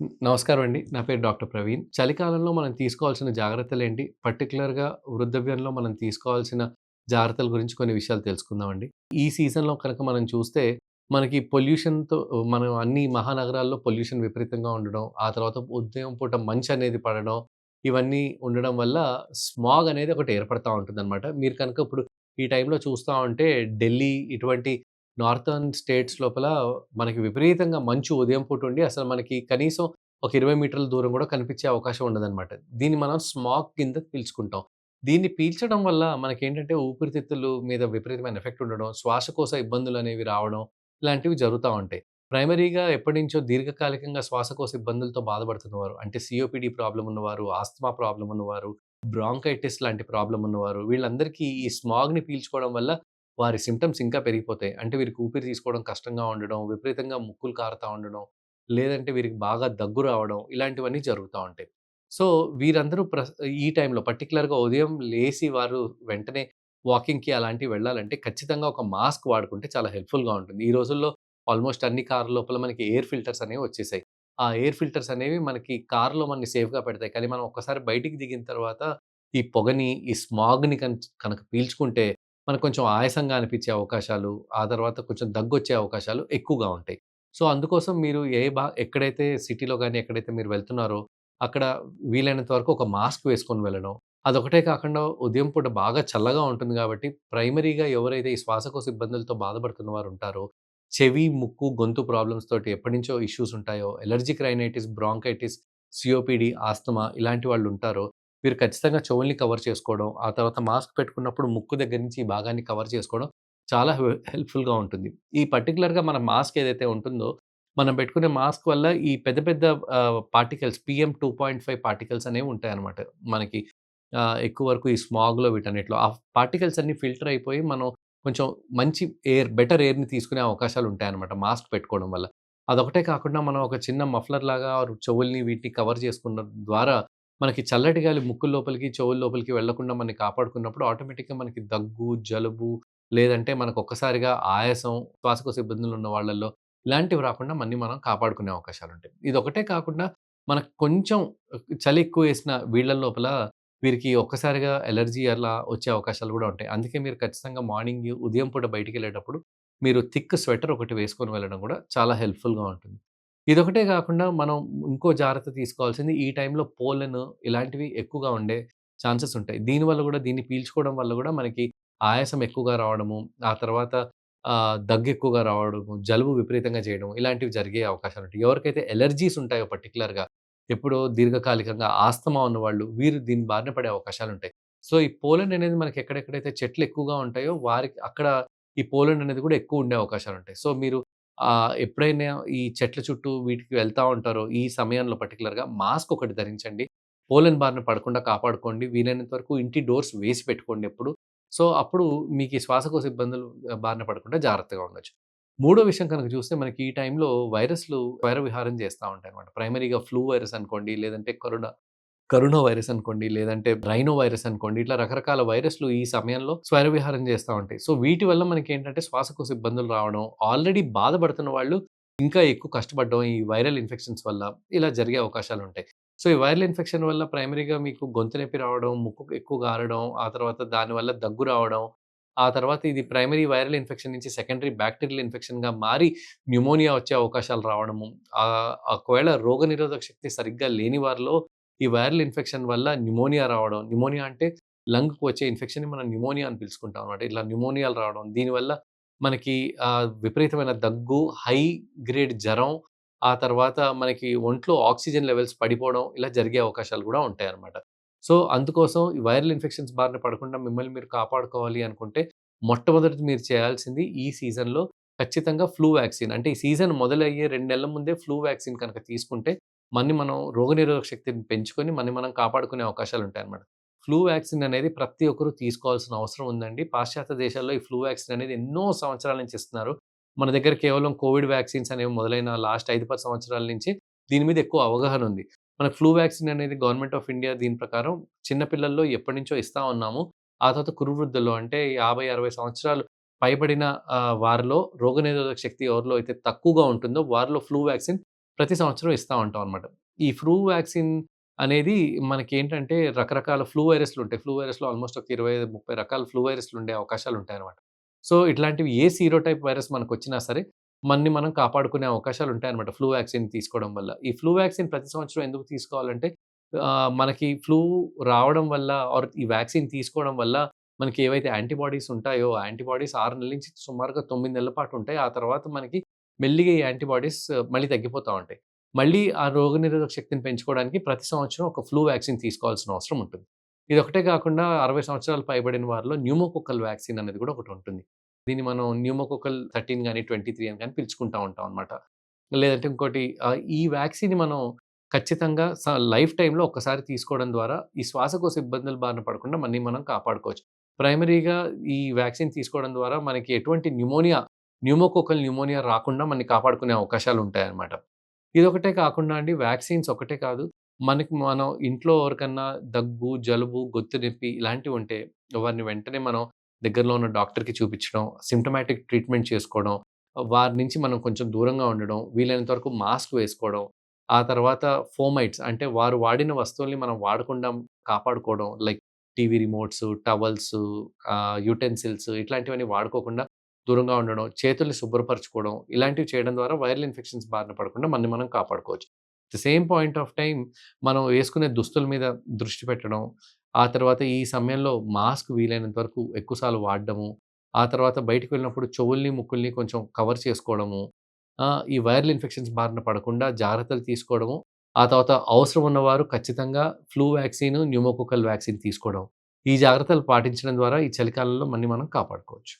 నమస్కారం అండి. నా పేరు డాక్టర్ ప్రవీణ్. చలికాలంలో మనం తీసుకోవాల్సిన జాగ్రత్తలు ఏంటి పర్టికులర్గా వృద్ధవ్యంలో మనం తీసుకోవాల్సిన జాగ్రత్తల గురించి కొన్ని విషయాలు తెలుసుకుందామండి. ఈ సీజన్‌లో కనుక మనం చూస్తే మనకి పొల్యూషన్‌తో మనం అన్ని మహానగరాల్లో పొల్యూషన్ విపరీతంగా ఉండడం, ఆ తర్వాత ఉదయం పూట మంచనేది పడడం, ఇవన్నీ ఉండడం వల్ల స్మాగ్ అనేది ఒకటి ఏర్పడతా ఉంటుందనమాట. మీరు కనుక ఇప్పుడు ఈ టైంలో చూస్తూ ఉంటే ఢిల్లీ ఇటువంటి నార్థర్న్ స్టేట్స్ లోపల మనకి విపరీతంగా మంచు ఉదయం పూట ఉండి అసలు మనకి కనీసం ఒక 20 మీటర్ల దూరం కూడా కనిపించే అవకాశం ఉండదనమాట. దీన్ని మనం స్మాగ్ కింద పీల్చుకుంటాం. దీన్ని పీల్చడం వల్ల మనకేంటంటే ఊపిరితిత్తులు మీద విపరీతమైన ఎఫెక్ట్ ఉండడం, శ్వాసకోశ ఇబ్బందులు అనేవి రావడం ఇలాంటివి జరుగుతా ఉంటాయి. ప్రైమరీగా ఎప్పటినుంచో దీర్ఘకాలికంగా శ్వాసకోశ ఇబ్బందులతో బాధపడుతున్నవారు అంటే సిఓపిడి ప్రాబ్లం ఉన్నవారు, ఆస్తమా ప్రాబ్లం ఉన్నవారు, బ్రాంకైటిస్ లాంటి ప్రాబ్లం ఉన్నవారు వీళ్ళందరికీ ఈ స్మాగ్‌ని పీల్చుకోవడం వల్ల వారి సిమ్టమ్స్ ఇంకా పెరిగిపోతాయి. అంటే వీరికి ఊపిరి తీసుకోవడం కష్టంగా ఉండడం, విపరీతంగా ముక్కులు కారుతూ ఉండడం, లేదంటే వీరికి బాగా దగ్గు రావడం ఇలాంటివన్నీ జరుగుతూ ఉంటాయి. సో, వీరందరూ ప్ర ఈ టైంలో పర్టిక్యులర్‌గా ఉదయం లేసి వారు వెంటనే వాకింగ్‌కి అలాంటివి వెళ్ళాలంటే ఖచ్చితంగా ఒక మాస్క్ వాడుకుంటే చాలా హెల్ప్‌ఫుల్‌గా ఉంటుంది. ఈ రోజుల్లో ఆల్మోస్ట్ అన్ని కార్ల లోపల మనకి ఎయిర్ ఫిల్టర్స్ అనేవి వచ్చేసాయి. ఆ ఎయిర్ ఫిల్టర్స్ అనేవి మనకి కారులో మనని సేఫ్‌గా పెడతాయి. కానీ మనం ఒక్కసారి బయటికి దిగిన తర్వాత ఈ పొగని, ఈ స్మాగ్‌ని కనుక కనుక పీల్చుకుంటే మనకు కొంచెం ఆయాసంగా అనిపించే అవకాశాలు, ఆ తర్వాత కొంచెం దగ్గొచ్చే అవకాశాలు ఎక్కువగా ఉంటాయి. సో, అందుకోసం మీరు ఏ బా ఎక్కడైతే సిటీలో కానీ ఎక్కడైతే మీరు వెళ్తున్నారో, అక్కడ వీలైనంత వరకు ఒక మాస్క్ వేసుకొని వెళ్ళడం. అదొకటే కాకుండా ఉదయం పూట బాగా చల్లగా ఉంటుంది కాబట్టి ప్రైమరీగా ఎవరైతే ఈ శ్వాసకోశ ఇబ్బందులతో బాధపడుతున్న వారు ఉంటారో చెవి, ముక్కు, గొంతు ప్రాబ్లమ్స్ తోటి ఎప్పటినుంచో ఇష్యూస్ ఉంటాయో, allergic rhinitis, bronchitis, COPD asthma ఇలాంటి వాళ్ళు ఉంటారో మీరు ఖచ్చితంగా చెవుల్ని కవర్ చేసుకోవడం, ఆ తర్వాత మాస్క్ పెట్టుకున్నప్పుడు ముక్కు దగ్గర నుంచి ఈ భాగాన్ని కవర్ చేసుకోవడం చాలా హెల్ప్‌ఫుల్‌గా ఉంటుంది. ఈ పర్టికులర్గా మన మాస్క్ ఏదైతే ఉంటుందో, మనం పెట్టుకునే మాస్క్ వల్ల ఈ పెద్ద పెద్ద particles PM two point five particles అనేవి ఉంటాయన్నమాట. మనకి ఎక్కువ వరకు ఈ స్మాగ్‌లో వీటన్నిటిలో. ఆ పార్టికల్స్ అన్నీ ఫిల్టర్ అయిపోయి మనం కొంచెం మంచి ఎయిర్, బెటర్ ఎయిర్‌ని తీసుకునే అవకాశాలు ఉంటాయన్నమాట మాస్క్ పెట్టుకోవడం వల్ల. అదొకటే కాకుండా మనం ఒక చిన్న మఫ్లర్ లాగా చెవుల్ని వీటిని కవర్ చేసుకున్న ద్వారా మనకి చల్లటి గాలి ముక్కు లోపలికి, చెవుల లోపలికి వెళ్ళకుండా మనకి కాపాడుకున్నప్పుడు ఆటోమేటిక్‌గా మనకి దగ్గు, జలుబు లేదంటే మనకు ఒక్కసారిగా ఆయాసం, శ్వాసకోశ ఇబ్బందులు ఉన్న వాళ్ళల్లో ఇలాంటివి రాకుండా మన్ని మనం కాపాడుకునే అవకాశాలు ఉంటాయి ఇది ఒకటే కాకుండా మనకు కొంచెం చలి ఎక్కువ వేసిన వీళ్ళ లోపల వీరికి ఒక్కసారిగా ఎలర్జీ అలా వచ్చే అవకాశాలు కూడా ఉంటాయి. అందుకే మీరు ఖచ్చితంగా మార్నింగ్ ఉదయం పూట బయటికి వెళ్ళేటప్పుడు మీరు థిక్ స్వెటర్ ఒకటి వేసుకొని వెళ్ళడం కూడా చాలా హెల్ప్‌ఫుల్‌గా ఉంటుంది. ఇదొకటే కాకుండా మనం ఇంకో జాగ్రత్త తీసుకోవాల్సింది ఈ టైంలో పోలెన్ ఇలాంటివి ఎక్కువగా ఉండే ఛాన్సెస్ ఉంటాయి. దీనివల్ల కూడా దీన్ని పీల్చుకోవడం వల్ల కూడా మనకి ఆయాసం ఎక్కువగా రావడము, ఆ తర్వాత దగ్గు ఎక్కువగా రావడము, జలుబు విపరీతంగా చేయడం ఇలాంటివి జరిగే అవకాశాలు ఉంటాయి. ఎవరికైతే ఎలర్జీస్ ఉంటాయో పర్టికులర్గా ఎప్పుడో దీర్ఘకాలికంగా ఆస్తమా ఉన్నవాళ్ళు వీరు దీని బారిన పడే అవకాశాలు ఉంటాయి. సో, ఈ పోలెండ్ అనేది మనకి ఎక్కడెక్కడైతే చెట్లు ఎక్కువగా ఉంటాయో వారికి అక్కడ ఈ పోలెండ్ అనేది కూడా ఎక్కువ ఉండే అవకాశాలు ఉంటాయి. సో, మీరు ఎప్పుడైనా ఈ చెట్ల చుట్టూ వీటికి వెళ్తా ఉంటారో, ఈ సమయంలో పర్టికులర్గా మాస్క్ ఒకటి ధరించండి. పోలెన్ బారిన పడకుండా కాపాడుకోండి. వీలైనంత వరకు ఇంటి డోర్స్ వేసి పెట్టుకోండి ఎప్పుడు. సో, అప్పుడు మీకు ఈ శ్వాసకోశ ఇబ్బందులు బారిన పడకుండా జాగ్రత్తగా ఉండొచ్చు. మూడో విషయం కనుక చూస్తే మనకి ఈ టైంలో వైరస్‌లు వైర విహారం చేస్తా ఉంటాయన్నమాట. ప్రైమరీగా ఫ్లూ వైరస్ అనుకోండి, లేదంటే కరోనా కరోనా వైరస్ అనుకోండి, లేదంటే రైనో వైరస్ అనుకోండి. ఇట్లా రకరకాల వైరస్‌లు ఈ సమయంలో స్వైర విహారం చేస్తూ ఉంటాయి. సో, వీటి వల్ల మనకి ఏంటంటే శ్వాసకోశ ఇబ్బందులు రావడం, ఆల్రెడీ బాధపడుతున్న వాళ్ళు ఇంకా ఎక్కువ కష్టపడడం ఈ వైరల్ ఇన్ఫెక్షన్స్ వల్ల ఇలా జరిగే అవకాశాలు ఉంటాయి సో, ఈ వైరల్ ఇన్ఫెక్షన్ వల్ల ప్రైమరీగా మీకు గొంతు నొప్పి రావడం, ముక్కు ఎక్కువ గారడం, ఆ తర్వాత దానివల్ల దగ్గు రావడం, ఆ తర్వాత ఇది ప్రైమరీ వైరల్ ఇన్ఫెక్షన్ నుంచి సెకండరీ బ్యాక్టీరియల్ ఇన్ఫెక్షన్‌గా మారి న్యూమోనియా వచ్చే అవకాశాలు రావడము. ఒకవేళ రోగనిరోధక శక్తి సరిగ్గా లేని వారిలో ఈ వైరల్ ఇన్ఫెక్షన్ వల్ల న్యూమోనియా రావడం. న్యూమోనియా అంటే లంగ్‌కి వచ్చే ఇన్ఫెక్షన్‌ని మనం న్యూమోనియా అని పిలుచుకుంటాం అన్నమాట. ఇట్లా న్యూమోనియాలు రావడం. దీనివల్ల మనకి విపరీతమైన దగ్గు, హై గ్రేడ్ జ్వరం ఆ తర్వాత మనకి ఒంట్లో ఆక్సిజన్ లెవెల్స్ పడిపోవడం ఇలా జరిగే అవకాశాలు గూడా ఉంటాయన్నమాట. సో, అందుకోసం ఈ వైరల్ ఇన్ఫెక్షన్స్ బారిన పడకుండా మిమ్మల్ని మీరు కాపాడుకోవాలి అనుకుంటే మొట్టమొదటి మీరు చేయాల్సింది ఈ సీజన్‌లో ఖచ్చితంగా ఫ్లూ వ్యాక్సిన్. అంటే ఈ సీజన్ మొదలయ్యే రెండు నెలల ముందే ఫ్లూ వ్యాక్సిన్ కనుక తీసుకుంటే మనని మనం రోగనిరోధక శక్తిని పెంచుకొని మనని మనం కాపాడుకునే అవకాశాలు ఉంటాయి అన్నమాట ఫ్లూ వ్యాక్సిన్ అనేది ప్రతి ఒక్కరు తీసుకోవాల్సిన అవసరం ఉందండి. పాశ్చాత్య దేశాల్లో ఈ ఫ్లూ వ్యాక్సిన్ అనేది ఎన్నో సంవత్సరాల నుంచి ఇస్తున్నారు. మన దగ్గర కేవలం కోవిడ్ వ్యాక్సిన్స్ అనేవి మొదలైన లాస్ట్ 5, 10 సంవత్సరాల నుంచి దీని మీద ఎక్కువ అవగాహన ఉంది. మన ఫ్లూ వ్యాక్సిన్ అనేది గవర్నమెంట్ ఆఫ్ ఇండియా దీని ప్రకారం చిన్నపిల్లల్లో ఎప్పటి ఎప్పటినుంచో ఇస్తా ఉన్నాము. ఆ తర్వాత కురువృద్ధుల్లో అంటే 50, 60 సంవత్సరాలు పైబడిన వారిలో రోగనిరోధక శక్తి ఎవరిలో అయితే తక్కువగా ఉంటుందో వారిలో ఫ్లూ వ్యాక్సిన్ ప్రతి సంవత్సరం ఇస్తా ఉంటాం అనమాట. ఈ ఫ్లూ వ్యాక్సిన్ అనేది మనకి ఏంటంటే రకరకాల ఫ్లూ వైరస్‌లుంటాయి. ఫ్లూ వైరస్‌లో ఆల్మోస్ట్ ఒక 25, 30 రకాల ఫ్లూ వైర్స్లు ఉండే అవకాశాలు ఉంటాయి అనమాట సో, ఇట్లాంటివి ఏ సీరోటైప్ వైరస్ మనకు వచ్చినా సరే, మనని మనం కాపాడుకునే అవకాశాలు ఉంటాయన్నమాట ఫ్లూ వ్యాక్సిన్ తీసుకోవడం వల్ల. ఈ ఫ్లూ వ్యాక్సిన్ ప్రతి సంవత్సరం ఎందుకు తీసుకోవాలంటే మనకి ఫ్లూ రావడం వల్ల ఆర్ ఈ వ్యాక్సిన్ తీసుకోవడం వల్ల మనకి ఏవైతే యాంటీబాడీస్ ఉంటాయో, యాంటీబాడీస్ ఆరు నెలల నుంచి సుమారుగా తొమ్మిది నెలల పాటు ఉంటాయి. ఆ తర్వాత మనకి మెల్లిగా ఈ యాంటీబాడీస్ మళ్ళీ తగ్గిపోతూ ఉంటాయి. మళ్ళీ ఆ రోగనిరోధక శక్తిని పెంచుకోవడానికి ప్రతి సంవత్సరం ఒక ఫ్లూ వ్యాక్సిన్ తీసుకోవాల్సిన అవసరం ఉంటుంది. ఇది ఒకటే కాకుండా 60 సంవత్సరాలు పైబడిన వారిలో న్యూమోకోకల్ వ్యాక్సిన్ అనేది కూడా ఒకటి ఉంటుంది దీన్ని మనం న్యూమోకోకల్ 13 గాని, 23 అని కానీ పిలుచుకుంటా ఉంటాం అనమాట. లేదంటే ఇంకోటి ఈ వ్యాక్సిన్ మనం ఖచ్చితంగా లైఫ్ టైంలో ఒక్కసారి తీసుకోవడం ద్వారా ఈ శ్వాసకోశ ఇబ్బందుల బారిన పడకుండా మనీ మనం కాపాడుకోవచ్చు. ప్రైమరీగా ఈ వ్యాక్సిన్ తీసుకోవడం ద్వారా మనకి ఎటువంటి న్యూమోనియా, న్యూమోకోకల్ న్యూమోనియా రాకుండా మనని కాపాడుకునే అవకాశాలు ఉంటాయన్నమాట ఇదొకటే కాకుండా అండి వ్యాక్సిన్స్ ఒకటే కాదు. మనకి మనం ఇంట్లో ఎవరికన్నా దగ్గు, జలుబు, గొత్తు నొప్పి ఇలాంటివి ఉంటే వారిని వెంటనే మనం దగ్గరలో ఉన్న డాక్టర్‌కి చూపించడం, సిమ్టమాటిక్ ట్రీట్మెంట్ చేసుకోవడం, వారి నుంచి మనం కొంచెం దూరంగా ఉండడం, వీలైనంత వరకు మాస్క్ వేసుకోవడం, ఆ తర్వాత ఫోమైట్స్ అంటే వారు వాడిన వస్తువుల్ని మనం వాడకుండా కాపాడుకోవడం. Like TV remotes, towels utensils ఇట్లాంటివన్నీ వాడుకోకుండా దూరంగా ఉండడం, చేతుల్ని శుభ్రపరచుకోవడం, ఇలాంటివి చేయడం ద్వారా వైరల్ ఇన్ఫెక్షన్స్ బారిన పడకుండా మనని మనం కాపాడుకోవచ్చు. The same point of time మనం వేసుకునే దుస్తుల మీద దృష్టి పెట్టడం, ఆ తర్వాత ఈ సమయంలో మాస్క్ వీలైనంత వరకు ఎక్కువసార్లు వాడడము, ఆ తర్వాత బయటకు వెళ్ళినప్పుడు చెవుల్ని, ముక్కుల్ని కొంచెం కవర్ చేసుకోవడము, ఈ వైరల్ ఇన్ఫెక్షన్స్ బారిన పడకుండా జాగ్రత్తలు తీసుకోవడము, ఆ తర్వాత అవసరం ఉన్నవారు ఖచ్చితంగా ఫ్లూ వ్యాక్సిన్, న్యూమోకోకల్ వ్యాక్సిన్ తీసుకోవడం. ఈ జాగ్రత్తలు పాటించడం ద్వారా ఈ చలికాలంలో మనని మనం కాపాడుకోవచ్చు.